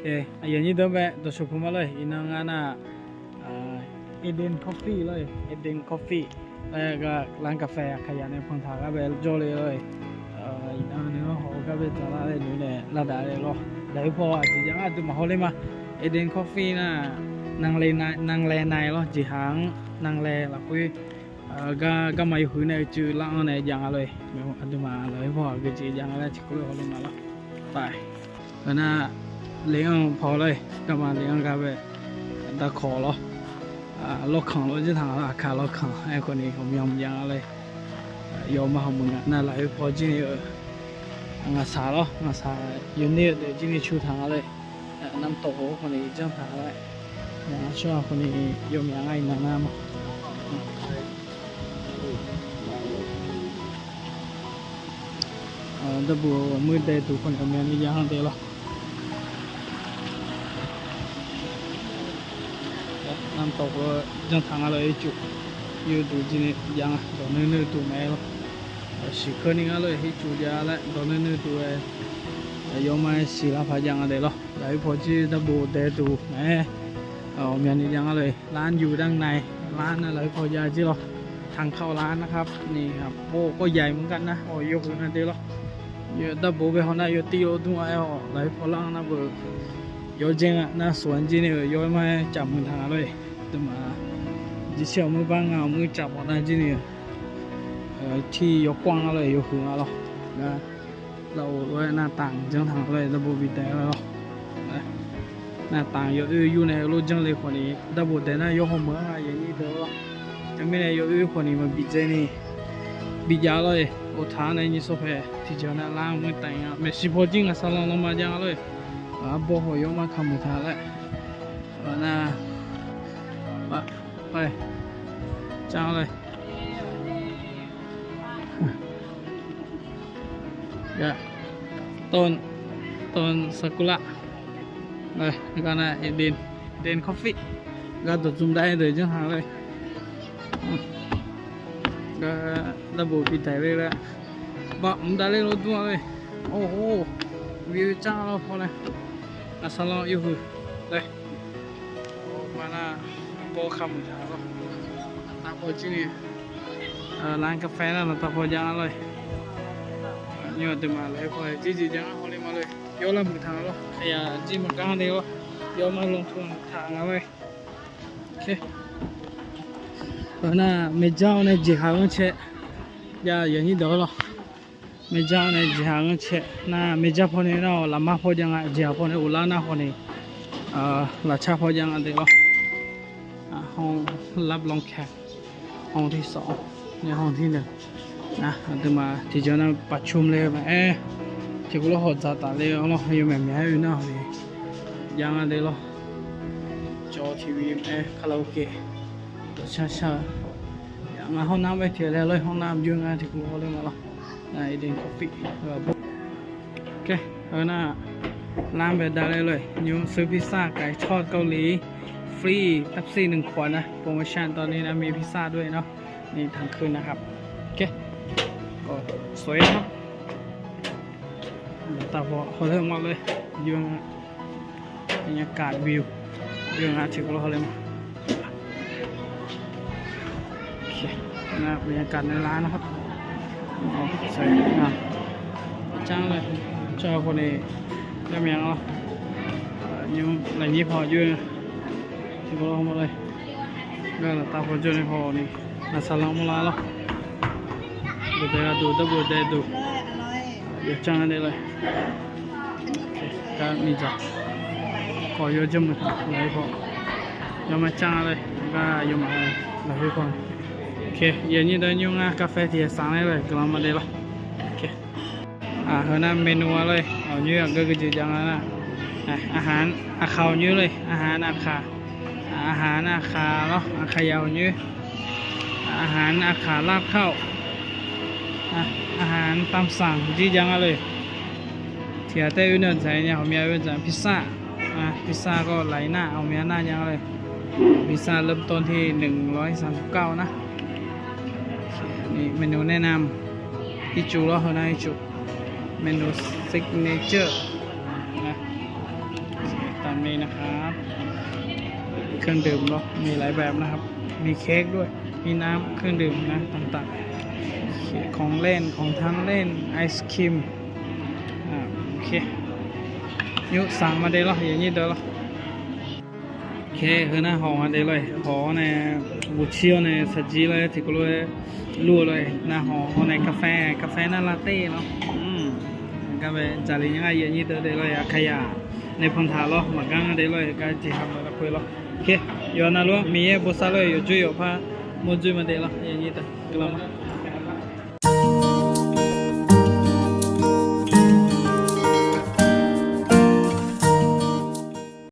เคอย่างนี้เดิมไปตัวชุบมาเลยอีน้องงานอะเอเดนคอฟฟี่เลยเอเดนคอฟฟี่แล้วก็ร้านกาแฟขยันในพังทาก็ไปโจเลยเลยอ่ออีน้องเนี่ยเขาก็ไปจอดอะไรอยู่เนี่ยลาดาเลยก็แล้วพออาจจะยังอาจจะมาเขาเลยมาเอเดนคอฟฟี่น่ะนางเลนายนางแลนาย咯จีหางนางแลละคุยก็ก็มาอยู่ในจือล่างในยังอะไรไม่ว่าอันตมาเลยพอก็จียังอะไรที่คุยเขาเลยมาละไปก็น่า 零跑嘞，干嘛零咖啡？他考了，啊，老扛了就他了，看老扛，哎，可能我们养嘞，要么我们那来跑进去，俺啥了，俺啥有那的进去求他嘞，那么多可能这样他嘞，俺说可能有名爱奶奶嘛。ดับเบิลมือได้ทุกคนทำงานนี่ยังเดียวละให้จุยาแล้วตอนนี้ดูเออยอมมาสิลาพายังอะไร咯แล้วพอจีตะบูเดดูแม่เออเมียนี่ยังเลยร้านอยู่ด้านในร้านอะไรพอยาจี咯ทางเข้าร้านนะครับนี่ครับโอ้ก็ใหญ่เหมือนกันนะโอ้ยกขึ้นมาดี咯有ตะบูไปหอนาอยู่ตีโอตัวไอ้อ๋อแล้วพอล่างนะเบอร์有钱啊，那ส่วนจีนี่有มาจับมือทางเลย แต่มาดิเชียวมือบ้างเอามือจับอะไรจีเนี่ยเอ่อที่ยกกว้างอะไรยกหัวเรานะเราด้วยหน้าต่างจังทางเลยระบบวิดแต่เราหน้าต่างย่อยู่ในรถจังเลยคนนี้ระบบแต่หน้ายกหัวเมื่ออย่างนี้เด้อจะไม่ได้ยกอยู่คนนี้มันบิดใจนี่บิดยาเลยโอทานในนี้สุดเลยที่เจ้หน้าล้างมือแต่งอะไม่สิพอจริงอะสั่งลงมาจังเลยอะบ่หอยกมาขมุทาเลยอะนะ ตาโพจังเลยเนี่ยตึมาเลยพอจีจีจังฮอลลีมาเลยยอมละมือทางแล้ วขยะจีมันกลางเดียวยอมมาลงทุนทางเอาไว้โอเคตอนน่ะไม่เจ้าในจีหางเชะอย่าอย่างนี้เดี๋ยวหรอไม่เจ้าในจี องรับรองแขกห้องที่สองนี่ห้องที่หนึ่งนะอันเดียวมาที่เจ้านั้นประชุมเลยมาเอ๊ะที่กูรู้หัวใจตาเลยเอาล่ะอยู่แม่แม่อยู่นะ นี่ยังอันเดียวจอทีวีเอ๊ะคาราโอเกะตัวช้าช้ายังอะห้องน้ำไปเที่ยวแล้วเลยห้องน้ำอยังไงที่กูรู้เลยมาละนะไอเดนกาแฟแบบโอเคเอาหน้าร้านแบบได้เลยเลยยูซื้อพิซซ่าไก่ทอดเกาหลีฟรีเป๊ปซี่หนึ่งขวดนะ โปรโมชั่นตอนนี้นะ มีพิซซ่าด้วยเนาะนี่ทั้งคืนนะครับ โอเคก็สวยนะครับตาบอเขาเริ่มมาเลยยูงบรรยากาศวิวยูงอาชิกโลเขาเลยมาโอเคนะบรรยากาศในร้านนะครับอ๋อสวยงามจ้างเลยเจ้าคนนี้ cái miệng không nhưng là nhịp họ chưa thì có không đây đây là tao có chưa này họ này là sao lắm lá lo được đây là đủ đâu được đây đủ được trang đây này cái mi chặt có vô chấm một lấy họ vô mà trang đây và vô mà là hơi còn ok giờ như đây nhung cà phê thì sáng nay rồi cứ làm ở đây lo ok อ่าเฮานะเมนูอะไรเอาเยอะก็คือจะจังนะ อาหารอาขาเยอะเลยอาหรออาหาเนาะอาขายาวเยอะอาหารอาขาลาบข้าวอาหารตามสั่งจีจังเลยเทียเต้อื่นใส่เนี่ยเขามีอะไรจะพิซซ่าอะพิซซ่าก็ไหลหน้าเอาเมียหน้ายังเลยพิซซ่าเริ่มต้นที่ 139 นะนี่เมนูแนะนำอิจูแล้วเขานะอิจูเมนูซิกเนเจอร์นะตามนี้นะครับ เครื่องดื่มเนาะมีหลายแบบนะครับ มีเค้กด้วย มีน้ำเครื่องดื่มนะต่างๆ ของเล่นของทานเล่นไอศครีมอ่าโอเคยุสั่งมาได้หรออย่างนี้เด้อหรอโอเคคือหน้าหอมาได้เลยหอในบุเชียวในสจีเลยที่ก็เลยรู้เลยหน้าหอหอในกาแฟกาแฟหน้าลาเต้เนาะอืมก็ไปจารียังไงอย่างนี้เด้อได้เลยอะขยะในพันธาล้อมากังได้เลยก็จะทำอะไรคุยล้อโอเคอยู่นะลูกมีเอ บุษาเลยอยู่จุยอยู่พามุ